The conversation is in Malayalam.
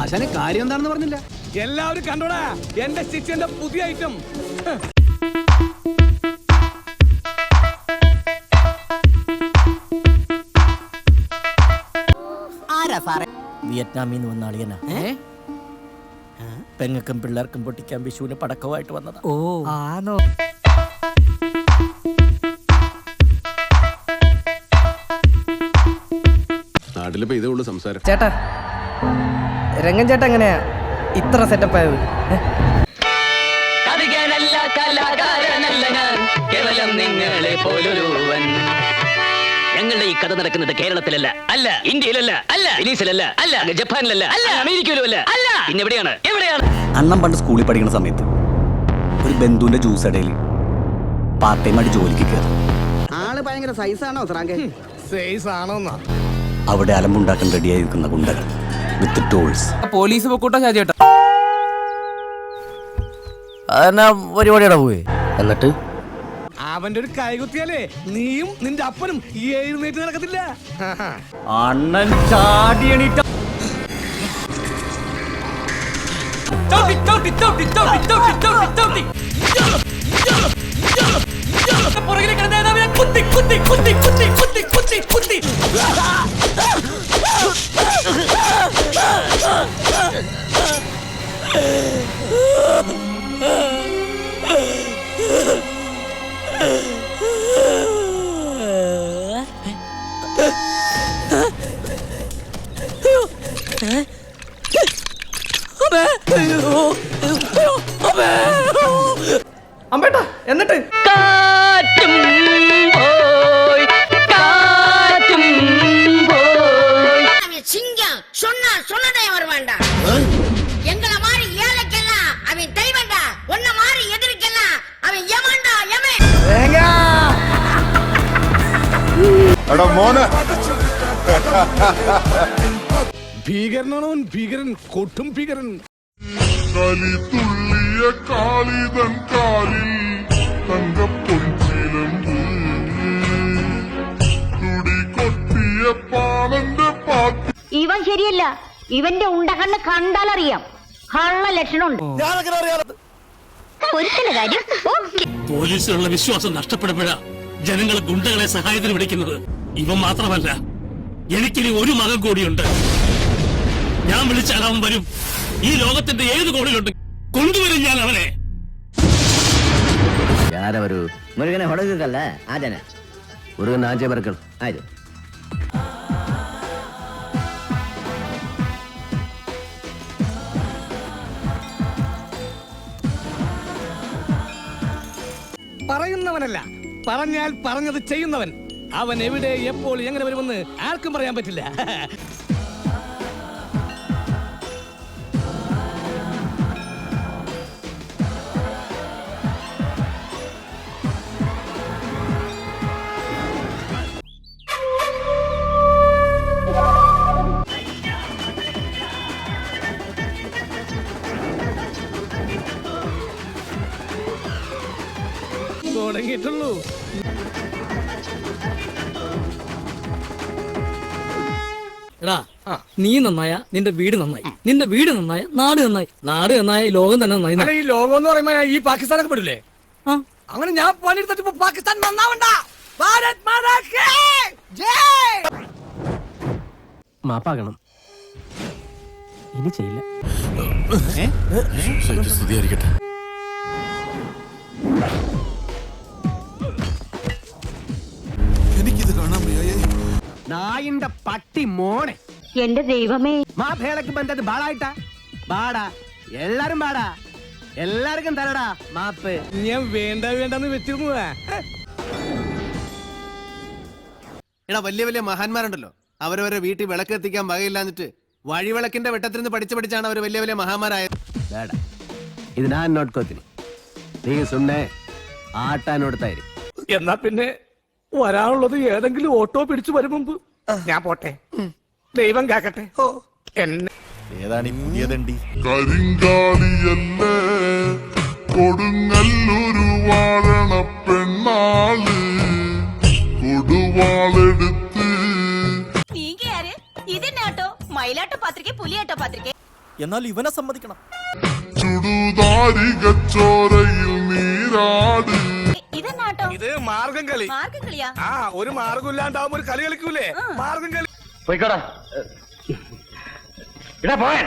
ആശാനെ കാര്യം എന്താണെന്ന് പറഞ്ഞില്ല. എല്ലാവരും കണ്ടോടാ എന്റെ സ്റ്റിച്ചിന്റെ പുതിയ ഐറ്റം വിയറ്റ്നാമിൽ നിന്ന് വന്ന അളിയനാ. പെങ്ങൾക്കും പിള്ളേർക്കും പൊട്ടിക്കാൻ വിഷുവിന് പടക്കമായിട്ട് വന്നതാ. ഓ. ആണോ നാട്ടിലിപ്പോ ഇതേ ഉള്ളൂ സംസാരം. ചേട്ടാ രംഗൻ ചേട്ടാ എങ്ങനെയാ? ഇത്ര സെറ്റപ്പ് ആയത്? കവികനല്ല കലാകാരനല്ല ഞാൻ കേവലം നിങ്ങളെ പോലൊരുവൻ. ഞങ്ങളുടെ ഈ കഥ നടക്കുന്നത് കേരളത്തിലല്ല അല്ല ഇന്ത്യയിലല്ല അല്ല വെനീസിലല്ല അല്ല ജപ്പാനിലല്ല അല്ല അമേരിക്കയിലും അല്ല അല്ല. പിന്നെ എവിടെയാണ്? എവിടെയാണ്? അണ്ണൻ പണ്ട് സ്കൂളിൽ പഠിക്കുന്ന സമയത്ത് ഒരു ബന്ധുവിന്റെ ജ്യൂസ് ഇടയിൽ പാർട്ട് ടൈം ആയിട്ട് ജോലിക്ക് കയറി. ആൾ ഭയങ്കര സൈസാണോ സൈസ് ആണോന്നാ. അവിടെ അലമ്പുണ്ടാക്കാൻ റെഡിയായിരിക്കുന്ന ഗുണ്ടകൾ. വിത്ത് ടൂൾസ്. പോലീസ് പൊക്കൂട്ട ഷാജേട്ടാ അതെന്നാ പരിപാടിയുടെ പോയി? എന്നിട്ട്? അവന്റെ ഒരു കൈകുത്തിയാലേ നീയും നിന്റെ അപ്പനും ഈ എഴുന്നേറ്റ് നടക്കത്തില്ല. അണ്ണൻ ചാടി എണീറ്റ അമ്പേട്ടാ എന്നിട്ട് കാറ്റും പോയി കാറ്റും പോയി அவன் சிங்கம் சொன்னா சொன்னதே அவர் வேண்டாம் எங்களை ഭീകരനാണവൻ ഭീകരൻ കൊട്ടും ഭീകരൻ. കലി തുള്ളിയ കാളിതൻ കാലിൽ തങ്കപ്പൊഞ്ചിലമ്പ് തുടി കൊട്ടിയ പാണന്റെ പാട്ട് ഇവൻ ശരിയല്ല. ഇവന്റെ ഉണ്ടകണ്ണ് കണ്ടാലറിയാം. കള്ള ലക്ഷണമുണ്ട്. ഒരു കാര്യം. പോലീസിലുള്ള വിശ്വാസം നഷ്ടപ്പെടുമ്പോഴാ ജനങ്ങൾ ഗുണ്ടകളെ സഹായത്തിന് വിളിക്കുന്നത് ഇവൻ മാത്രമല്ല എനിക്കിനി ഒരു മകൻ കൂടിയുണ്ട് ഞാൻ വിളിച്ചാൽ അവൻ വരും ഈ ലോകത്തിന്റെ ഏത് കോണിലുണ്ട് കൊണ്ടുവരും ഞാൻ അവനെ ಯಾರವರು ಮುರುಗನೆ ಹೊಡೆದಿದ್ದಲ್ಲ ಆಜನ ಮುರುಗನ ಆಚೆ ಬರ್ಕಳು ಆಯ್ತು പറയുന്നവനല്ല പറഞ്ഞാൽ പറഞ്ഞത് ചെയ്യുന്നവൻ. അവൻ എവിടെ എപ്പോൾ എങ്ങനെ വരുമെന്ന് ആർക്കും പറയാൻ പറ്റില്ല. തുടങ്ങിയിട്ടുള്ളൂ എടാ നീ നന്നായ നിന്റെ വീട് നന്നായി നിന്റെ വീട് നന്നായ നാട് നന്നായി നാട് നന്നായ ലോകം തന്നെ നന്നായി അല്ല, ഈ ലോകം എന്ന് പറയുമ്പോ ഈ പാകിസ്ഥാനൊക്കെ പെടില്ലേ. അങ്ങനെ ഞാൻ പണിയെടുത്തിട്ട് പാകിസ്ഥാൻ നന്നാവണ്ട ഭാരത് മാതാ മാപ്പാകണം ഇനി ചെയ്യില്ല സ്തുതിയായിരിക്കട്ടെ നായിന്റെ പട്ടി മോണെ എന്റെ ദൈവമേ. മാ ഭേളക്ക് ബന്ധത്ത് ബാളായിട്ടാ? ബാടാ. എല്ലാരും ബാടാ. എല്ലാവർക്കും തരടാ മാപ്പ്. ഞാൻ വേണ്ട വേണ്ടെന്ന് വെച്ചിരുന്നു എടാ വലിയ വലിയ മഹാന്മാരുണ്ടല്ലോ. അവരവരെ വീട്ടിൽ വിളക്കെത്തിക്കാൻ വകയില്ലാന്നിട്ട് വഴിവിളക്കിന്റെ വെട്ടത്തിൽ നിന്ന് പഠിച്ചു പഠിച്ചാണ് അവർ വലിയ വലിയ മഹാന്മാരായത്. ഇത് ഞാൻ നോട്ട് കൊത്തിന് നീ സുണ്ണേ ആട്ടാനോടത്തായിരിക്കും എന്നാ പിന്നെ വരാനുള്ളത് ഏതെങ്കിലും ഓട്ടോ പിടിച്ചു വരും മുമ്പ്. ഞാൻ പോട്ടെ. ദൈവം കാക്കട്ടെ. എന്നെ ഏതാണ് ഈ പുതിയ ദണ്ടി കരിങ്കാളിയല്ലേ? കൊടുങ്ങല്ലൊരു വാഴണ പെണ്ണാൾ. കൊടുവാളെടുത്ത്. ഇതെന്നാട്ടോ മയിലാട്ട പത്രിക പുലിയാട്ട പത്രിക എന്നാൽ ഇവനെ സമ്മതിക്കണം. ചുടുതാരികച്ചോരയിൽ നീരാട്. ഇതെന്നാട്ടോ ഇത് മാർഗം കളി. മാർഗം കളിയാ? ആ ഒരു മാർഗം ഇല്ലാണ്ടാവുമ്പോ ഒരു കളി കളിക്കൂലേ? മാർഗം കളി. പോയിക്കോടാ. ഇടാ പോയാൻ